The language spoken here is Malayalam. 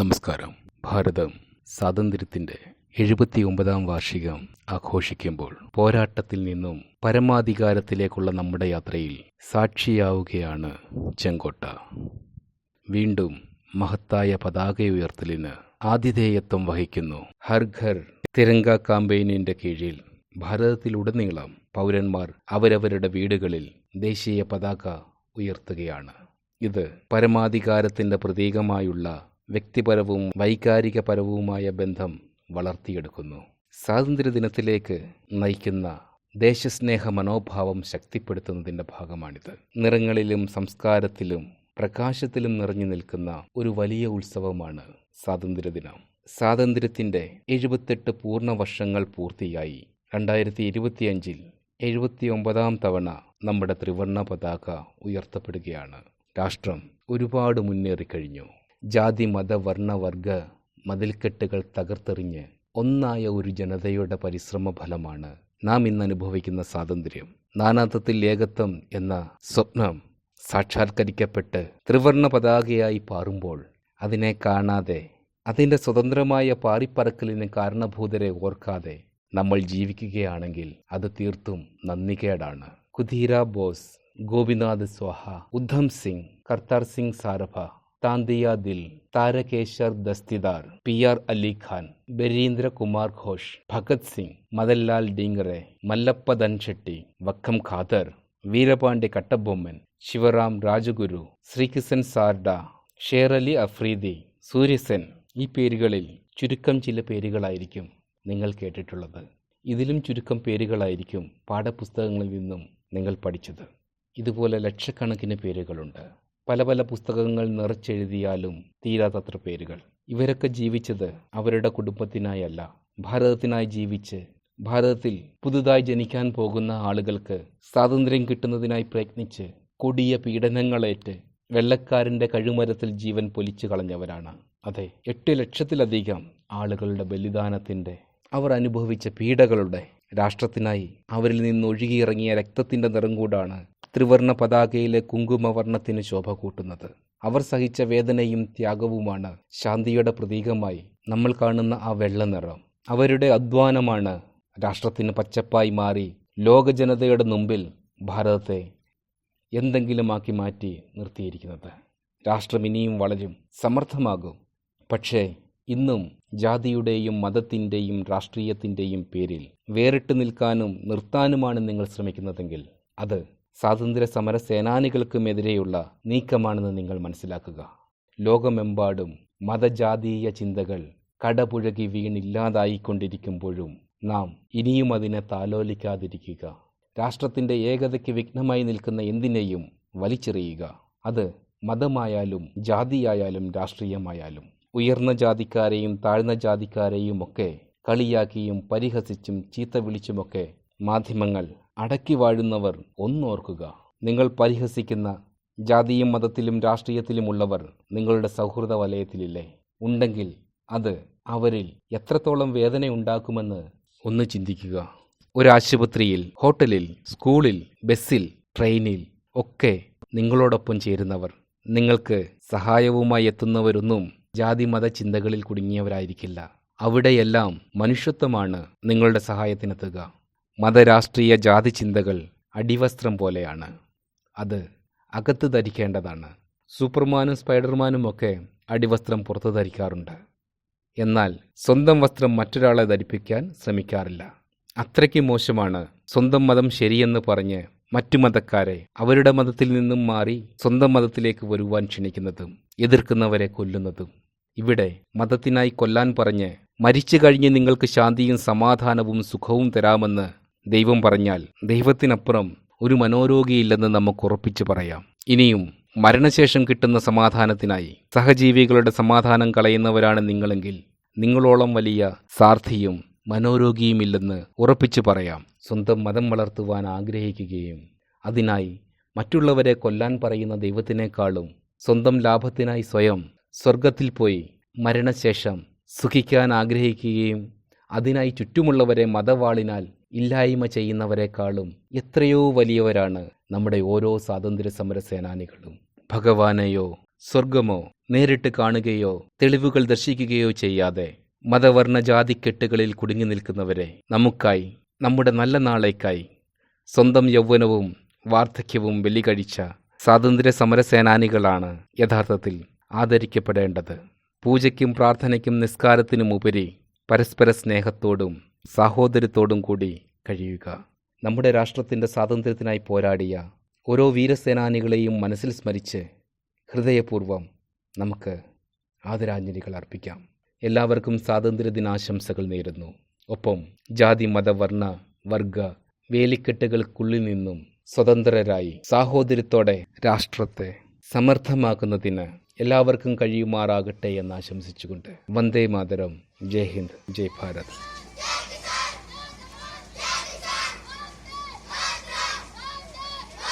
നമസ്കാരം. ഭാരതം സ്വാതന്ത്ര്യത്തിന്റെ എഴുപത്തി ഒമ്പതാം വാർഷികം ആഘോഷിക്കുമ്പോൾ പോരാട്ടത്തിൽ നിന്നും പരമാധികാരത്തിലേക്കുള്ള നമ്മുടെ യാത്രയിൽ സാക്ഷിയാവുകയാണ് ചെങ്കോട്ട. വീണ്ടും മഹത്തായ പതാക ഉയർത്തലിന് ആതിഥേയത്വം വഹിക്കുന്നു. ഹർ ഘർ തിരങ്ക കാമ്പയിനിന്റെ കീഴിൽ ഭാരതത്തിലുടനീളം പൗരന്മാർ അവരവരുടെ വീടുകളിൽ ദേശീയ പതാക ഉയർത്തുകയാണ്. ഇത് പരമാധികാരത്തിന്റെ പ്രതീകമായുള്ള വ്യക്തിപരവും വൈകാരികപരവുമായ ബന്ധം വളർത്തിയെടുക്കുന്നു. സ്വാതന്ത്ര്യദിനത്തിലേക്ക് നയിക്കുന്ന ദേശസ്നേഹ മനോഭാവം ശക്തിപ്പെടുത്തുന്നതിന്റെ ഭാഗമാണിത്. നിറങ്ങളിലും സംസ്കാരത്തിലും പ്രകാശത്തിലും നിറഞ്ഞു നിൽക്കുന്ന ഒരു വലിയ ഉത്സവമാണ് സ്വാതന്ത്ര്യദിനം. സ്വാതന്ത്ര്യത്തിന്റെ എഴുപത്തെട്ട് പൂർണ വർഷങ്ങൾ പൂർത്തിയായി രണ്ടായിരത്തി ഇരുപത്തിയഞ്ചിൽ എഴുപത്തി ഒമ്പതാം തവണ നമ്മുടെ ത്രിവർണ പതാക ഉയർത്തപ്പെടുകയാണ്. രാഷ്ട്രം ഒരുപാട് മുന്നേറിക്കഴിഞ്ഞു. ജാതി മത വർണവർഗ മതിൽക്കെട്ടുകൾ തകർത്തെറിഞ്ഞ് ഒന്നായ ഒരു ജനതയുടെ പരിശ്രമ ഫലമാണ് നാം ഇന്ന് അനുഭവിക്കുന്ന സ്വാതന്ത്ര്യം. നാനാത്വത്തിൽ ഏകത്വം എന്ന സ്വപ്നം സാക്ഷാത്കരിക്കപ്പെട്ട് ത്രിവർണ പതാകയായി പാറുമ്പോൾ അതിനെ കാണാതെ അതിന്റെ സ്വതന്ത്രമായ പാറിപ്പറക്കലിന് കാരണഭൂതരെ ഓർക്കാതെ നമ്മൾ ജീവിക്കുകയാണെങ്കിൽ അത് തീർത്തും നന്ദികേടാണ്. കുധീര ബോസ് ഗോപിനാഥ് സ്വാഹ ഉദ്ധം സിംഗ് കർത്താർ സിംഗ് സാരഭ താന്തിയ ദിൽ താരകേശർ ദസ്തിദാർ പി ആർ അലിഖാൻ ബരീന്ദ്ര കുമാർ ഘോഷ് ഭഗത് സിംഗ് മദൻലാൽ ഡിങ്റെ മല്ലപ്പ ധൻഷെട്ടി വക്കം ഖാദർ വീരപാണ്ഡ്യ കട്ടബൊമ്മൻ ശിവറാം രാജഗുരു ശ്രീകിസൻ സാർഡ ഷേറലി അഫ്രീദി സൂര്യസെൻ ഈ പേരുകളിൽ ചുരുക്കം ചില പേരുകളായിരിക്കും നിങ്ങൾ കേട്ടിട്ടുള്ളത്. ഇതിലും ചുരുക്കം പേരുകളായിരിക്കും പാഠപുസ്തകങ്ങളിൽ നിന്നും നിങ്ങൾ പഠിച്ചത്. ഇതുപോലെ ലക്ഷക്കണക്കിന് പേരുകളുണ്ട്. പല പല പുസ്തകങ്ങൾ നിറച്ചെഴുതിയാലും തീരാത്തത്ര പേരുകൾ. ഇവരൊക്കെ ജീവിച്ചത് അവരുടെ കുടുംബത്തിനായല്ല. ഭാരതത്തിനായി ജീവിച്ച് ഭാരതത്തിൽ പുതുതായി ജനിക്കാൻ പോകുന്ന ആളുകൾക്ക് സ്വാതന്ത്ര്യം കിട്ടുന്നതിനായി പ്രയത്നിച്ച് കൊടിയ പീഡനങ്ങളേറ്റ് വെള്ളക്കാരന്റെ കഴുമരത്തിൽ ജീവൻ പൊലിച്ചു കളഞ്ഞവരാണ്. അതെ എട്ട് ലക്ഷത്തിലധികം ആളുകളുടെ ബലിദാനത്തിന്റെ അവർ അനുഭവിച്ച പീഡകളുടെ രാഷ്ട്രത്തിനായി അവരിൽ നിന്ന് ഒഴുകിയിറങ്ങിയ രക്തത്തിന്റെ നിറം കൂടാണ് ത്രിവർണ പതാകയിലെ കുങ്കുമവർണത്തിന് ശോഭ കൂട്ടുന്നത്. അവർ സഹിച്ച വേദനയും ത്യാഗവുമാണ് ശാന്തിയുടെ പ്രതീകമായി നമ്മൾ കാണുന്ന ആ വെള്ള നിറം. അവരുടെ അധ്വാനമാണ് രാഷ്ട്രത്തിന് പച്ചപ്പായി മാറി ലോക ജനതയുടെ മുമ്പിൽ ഭാരതത്തെ എന്തെങ്കിലുമാക്കി മാറ്റി നിർത്തിയിരിക്കുന്നത്. രാഷ്ട്രം ഇനിയും വളരും സമർത്ഥമാകും. പക്ഷേ ഇന്നും ജാതിയുടെയും മതത്തിന്റെയും രാഷ്ട്രീയത്തിന്റെയും പേരിൽ വേറിട്ട് നിൽക്കാനും നിർത്താനുമാണ് നിങ്ങൾ ശ്രമിക്കുന്നതെങ്കിൽ അത് സ്വാതന്ത്ര്യ സമര സേനാനികൾക്കുമെതിരെയുള്ള നീക്കമാണെന്ന് നിങ്ങൾ മനസ്സിലാക്കുക. ലോകമെമ്പാടും മതജാതീയ ചിന്തകൾ കടപുഴകി വീണില്ലാതായിക്കൊണ്ടിരിക്കുമ്പോഴും നാം ഇനിയും അതിനെ താലോലിക്കാതിരിക്കുക. രാഷ്ട്രത്തിന്റെ ഏകതയ്ക്ക് വിഘ്നമായി നിൽക്കുന്ന എന്തിനേയും വലിച്ചെറിയുക. അത് മതമായാലും ജാതിയായാലും രാഷ്ട്രീയമായാലും. ഉയർന്ന ജാതിക്കാരെയും താഴ്ന്ന ജാതിക്കാരെയും ഒക്കെ കളിയാക്കിയും പരിഹസിച്ചും ചീത്ത വിളിച്ചുമൊക്കെ മാധ്യമങ്ങൾ അടക്കി വാഴുന്നവർ ഒന്നോർക്കുക. നിങ്ങൾ പരിഹസിക്കുന്ന ജാതിയും മതത്തിലും രാഷ്ട്രീയത്തിലുമുള്ളവർ നിങ്ങളുടെ സൗഹൃദ വലയത്തിലില്ലേ ഉണ്ടെങ്കിൽ അത് അവരിൽ എത്രത്തോളം വേദനയുണ്ടാക്കുമെന്ന് ഒന്ന് ചിന്തിക്കുക. ഒരാശുപത്രിയിൽ ഹോട്ടലിൽ സ്കൂളിൽ ബസ്സിൽ ട്രെയിനിൽ ഒക്കെ നിങ്ങളോടൊപ്പം ചേരുന്നവർ. നിങ്ങൾക്ക് സഹായവുമായി എത്തുന്നവരൊന്നും ജാതി മത ചിന്തകളിൽ കുടുങ്ങിയവരായിരിക്കില്ല. അവിടെയെല്ലാം മനുഷ്യത്വമാണ് നിങ്ങളുടെ സഹായത്തിനെത്തുക. മതരാഷ്ട്രീയ ജാതി ചിന്തകൾ അടിവസ്ത്രം പോലെയാണ്. അത് അകത്ത് ധരിക്കേണ്ടതാണ്. സൂപ്പർമാനും സ്പൈഡർമാനും ഒക്കെ അടിവസ്ത്രം പുറത്ത് ധരിക്കാറുണ്ട്. എന്നാൽ സ്വന്തം വസ്ത്രം മറ്റൊരാളെ ധരിപ്പിക്കാൻ ശ്രമിക്കാറില്ല. അത്രയ്ക്ക് മോശമാണ് സ്വന്തം മതം ശരിയെന്ന് പറഞ്ഞ് മറ്റു മതക്കാരെ അവരുടെ മതത്തിൽ നിന്നും മാറി സ്വന്തം മതത്തിലേക്ക് വരുവാൻ ക്ഷണിക്കുന്നതും എതിർക്കുന്നവരെ കൊല്ലുന്നതും. ഇവിടെ മതത്തിനായി കൊല്ലാൻ പറഞ്ഞ് മരിച്ചു കഴിഞ്ഞ് നിങ്ങൾക്ക് ശാന്തിയും സമാധാനവും സുഖവും തരാമെന്ന് ദൈവം പറഞ്ഞാൽ ദൈവത്തിനപ്പുറം ഒരു മനോരോഗിയില്ലെന്ന് നമുക്ക് ഉറപ്പിച്ചു പറയാം. ഇനിയും മരണശേഷം കിട്ടുന്ന സമാധാനത്തിനായി സഹജീവികളുടെ സമാധാനം കളയുന്നവരാണ് നിങ്ങളെങ്കിൽ നിങ്ങളോളം വലിയ സാർത്ഥിയും മനോരോഗിയുമില്ലെന്ന് ഉറപ്പിച്ചു പറയാം. സ്വന്തം മതം വളർത്തുവാൻ ആഗ്രഹിക്കുകയും അതിനായി മറ്റുള്ളവരെ കൊല്ലാൻ പറയുന്ന ദൈവത്തിനേക്കാളും സ്വന്തം ലാഭത്തിനായി സ്വയം സ്വർഗത്തിൽ പോയി മരണശേഷം സുഖിക്കാൻ ആഗ്രഹിക്കുകയും അതിനായി ചുറ്റുമുള്ളവരെ മതവാളിനാൽ ഇല്ലായ്മ ചെയ്യുന്നവരെക്കാളും എത്രയോ വലിയവരാണ് നമ്മുടെ ഓരോ സ്വാതന്ത്ര്യ സമര സേനാനികളും. ഭഗവാനെയോ സ്വർഗമോ നേരിട്ട് കാണുകയോ തെളിവുകൾ ദർശിക്കുകയോ ചെയ്യാതെ മതവർണ ജാതിക്കെട്ടുകളിൽ കുടുങ്ങി നിൽക്കുന്നവരെ നമുക്കായി നമ്മുടെ നല്ല നാളേക്കായി സ്വന്തം യൗവനവും വാർദ്ധക്യവും ബലികഴിച്ച സ്വാതന്ത്ര്യ സമരസേനാനികളാണ് യഥാർത്ഥത്തിൽ ആദരിക്കപ്പെടേണ്ടത്. പൂജയ്ക്കും പ്രാർത്ഥനയ്ക്കും നിസ്കാരത്തിനുമുപരി പരസ്പര സ്നേഹത്തോടും സാഹോദര്യത്തോടും കൂടി കഴിയുക. നമ്മുടെ രാഷ്ട്രത്തിന്റെ സ്വാതന്ത്ര്യത്തിനായി പോരാടിയ ഓരോ വീരസേനാനികളെയും മനസ്സിൽ സ്മരിച്ച് ഹൃദയപൂർവം നമുക്ക് ആദരാഞ്ജലികൾ അർപ്പിക്കാം. എല്ലാവർക്കും സ്വാതന്ത്ര്യ ദിനാശംസകൾ നേരുന്നു. ഒപ്പം ജാതി മത വർണ വർഗ വേലിക്കെട്ടുകൾക്കുള്ളിൽ നിന്നും സ്വതന്ത്രരായി സാഹോദര്യത്തോടെ രാഷ്ട്രത്തെ സമർത്ഥമാക്കുന്നതിന് എല്ലാവർക്കും കഴിയുമാറാകട്ടെ എന്ന് ആശംസിച്ചുകൊണ്ട് വന്ദേ മാതരം. ജയ് ഹിന്ദ്. ജയ് ഭാരത്. Yes.